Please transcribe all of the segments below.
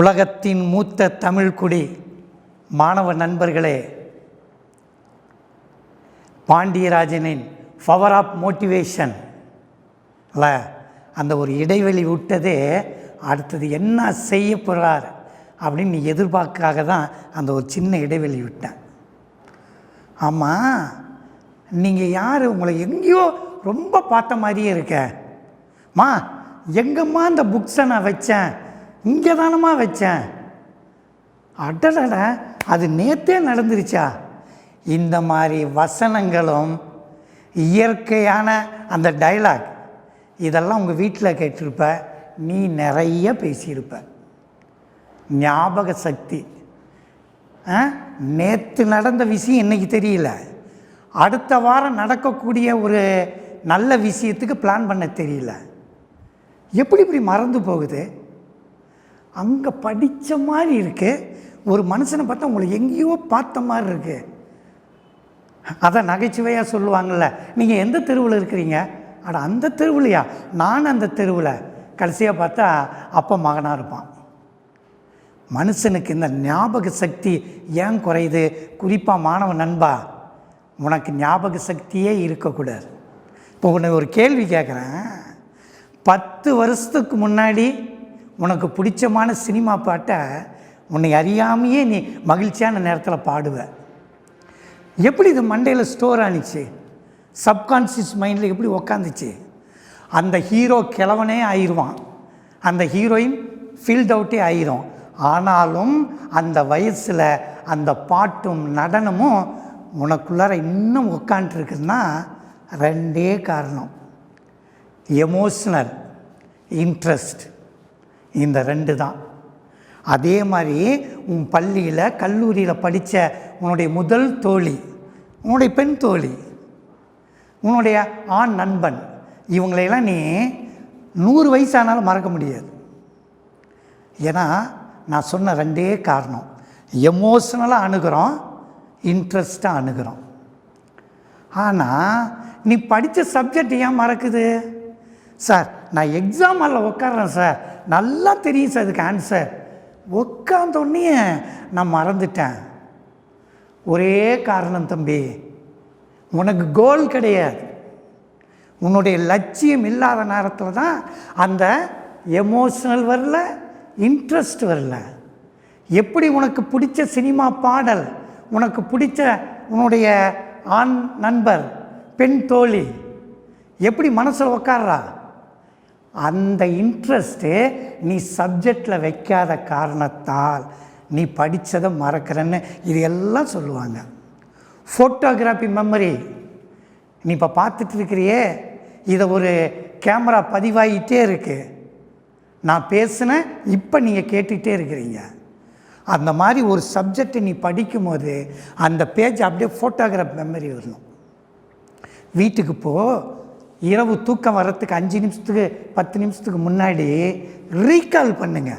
உலகத்தின் மூத்த தமிழ்குடி மாணவ நண்பர்களே பாண்டியராஜனின் பவர் ஆஃப் மோட்டிவேஷன் இல்லை அந்த ஒரு இடைவெளி விட்டதே அடுத்தது என்ன செய்ய போகிறார் அப்படின்னு நீ எதிர்பார்க்காக தான் அந்த ஒரு சின்ன இடைவெளி விட்டேன். ஆமாம் நீங்கள் யார்? உங்களை எங்கேயோ ரொம்ப பார்த்த மாதிரியே இருக்க. மா எங்கம்மா அந்த புக்ஸை நான் வச்சேன்? இங்கே தானம்மா வச்சேன். அடடட அது நேத்தே நடந்துருச்சா? இந்த மாதிரி வசனங்களும் இயற்கையான அந்த டைலாக் இதெல்லாம் உங்கள் வீட்டில் கேட்டிருப்ப நீ நிறைய பேசியிருப்ப. ஞாபக சக்தி. நேற்று நடந்த விஷயம் இன்னைக்கு தெரியல. அடுத்த வாரம் நடக்கக்கூடிய ஒரு நல்ல விஷயத்துக்கு பிளான் பண்ண தெரியல. எப்படி இப்படி மறந்து போகுது? அங்கே படித்த மாதிரி இருக்கு. ஒரு மனுஷனை பார்த்தா உங்களை எங்கேயோ பார்த்த மாதிரி இருக்கு. அதான் நகைச்சுவையாக சொல்லுவாங்கள்ல நீங்கள் எந்த தெருவில் இருக்கிறீங்க? அட அந்த தெருவுலையா? நான் அந்த தெருவில். கடைசியாக பார்த்தா அப்பா மகனாக இருப்பான். மனுஷனுக்கு இந்த ஞாபக சக்தி ஏன் குறையுது? குறிப்பாக மாணவ நண்பா உனக்கு ஞாபக சக்தியே இருக்கக்கூடாது. இப்போ உன்னை ஒரு கேள்வி கேட்குறேன் பத்து வருஷத்துக்கு முன்னாடி உனக்கு பிடிச்சமான சினிமா பாட்டை உன்னை அறியாமையே நீ மகிழ்ச்சியான நேரத்தில் பாடுவ. எப்படி இது மண்டையில் ஸ்டோர் ஆனிச்சு? சப்கான்ஷியஸ் மைண்டில் எப்படி உக்காந்துச்சு? அந்த ஹீரோ கிழவனே ஆயிடுவான் அந்த ஹீரோயின் ஃபீல்ட் அவுட்டே ஆயிரும். ஆனாலும் அந்த வயசில் அந்த பாட்டும் நடனமும் உனக்குள்ளார இன்னும் உட்காண்ட்ருக்குன்னா ரெண்டே காரணம். எமோஷ்னல் இன்ட்ரெஸ்ட் இந்த ரெண்டு தான். அதே மாதிரி உன் பள்ளியில் கல்லூரியில் படித்த உன்னுடைய முதல் தோழி உன்னுடைய பெண் தோழி உன்னுடைய ஆண் நண்பன் இவங்களையெல்லாம் நீ நூறு வயசானாலும் மறக்க முடியாது. ஏன்னா நான் சொன்ன ரெண்டே காரணம். எமோஷ்னலாக அணுகிறோம் இன்ட்ரெஸ்ட்டாக அணுகிறோம். ஆனால் நீ படித்த சப்ஜெக்ட் ஏன் மறக்குது? சார் நான் எக்ஸாம் ஹாலில் உட்காடுறேன் சார். நல்லா தெரியும் சார் அதுக்கு ஆன்சர் உட்காந்தோடனே நான் மறந்துட்டேன். ஒரே காரணம் தம்பி உனக்கு கோல் கிடையாது. உன்னுடைய லட்சியம் இல்லாத நேரத்தில் தான் அந்த எமோஷனல் வரல இன்ட்ரெஸ்ட் வரல. எப்படி உனக்கு பிடிச்ச சினிமா பாடல் உனக்கு பிடிச்ச உன்னுடைய ஆண் நண்பர் பெண் தோழி எப்படி மனசில் உக்காடுறா அந்த இன்ட்ரெஸ்ட்டு நீ சப்ஜெக்டில் வைக்காத காரணத்தால் நீ படித்ததை மறக்கிறன்னு இது எல்லாம் சொல்லுவாங்க. ஃபோட்டோகிராஃபி மெமரி நீ இப்போ பார்த்துட்டு இருக்கிறியே இதை ஒரு கேமரா பதிவாகிட்டே இருக்கு. நான் பேசினேன் இப்போ நீங்கள் கேட்டுகிட்டே இருக்கிறீங்க. அந்த மாதிரி ஒரு சப்ஜெக்டை நீ படிக்கும்போது அந்த பேஜ் அப்படியே ஃபோட்டோகிராஃப் மெமரி வரணும். வீட்டுக்கு போ இரவு தூக்கம் வர்றதுக்கு அஞ்சு நிமிஷத்துக்கு பத்து நிமிஷத்துக்கு முன்னாடி ரீகால் பண்ணுங்க.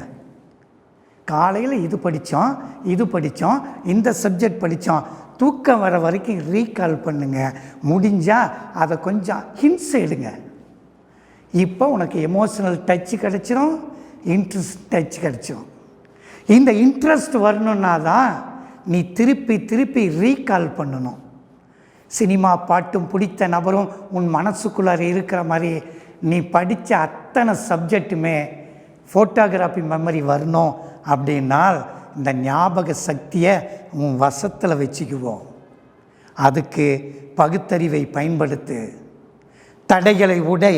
காலையில் இது படித்தோம் இது படித்தோம் இந்த சப்ஜெக்ட் படித்தோம் தூக்கம் வர வரைக்கும் ரீகால் பண்ணுங்க. முடிஞ்சால் அதை கொஞ்சம் ஹின்ஸ் எடுங்க. இப்போ உனக்கு எமோஷனல் டச் கிடச்சிரும் இன்ட்ரெஸ்ட் டச் கிடச்சிரும். இந்த இன்ட்ரெஸ்ட் வரணுன்னா தான் நீ திருப்பி திருப்பி ரீகால் பண்ணணும். சினிமா பாட்டும் பிடித்த நபரும் உன் மனசுக்குள்ளார இருக்கிற மாதிரி நீ படித்த அத்தனை சப்ஜெக்ட்டுமே ஃபோட்டோகிராஃபி மெமரி வரணும் அப்படின்னால் இந்த ஞாபக சக்தியை உன் வசத்தில் வச்சுக்குவோம். அதுக்கு பகுத்தறிவை பயன்படுத்து தடைகளை உடை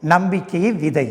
நம்பிக்கையை விதை.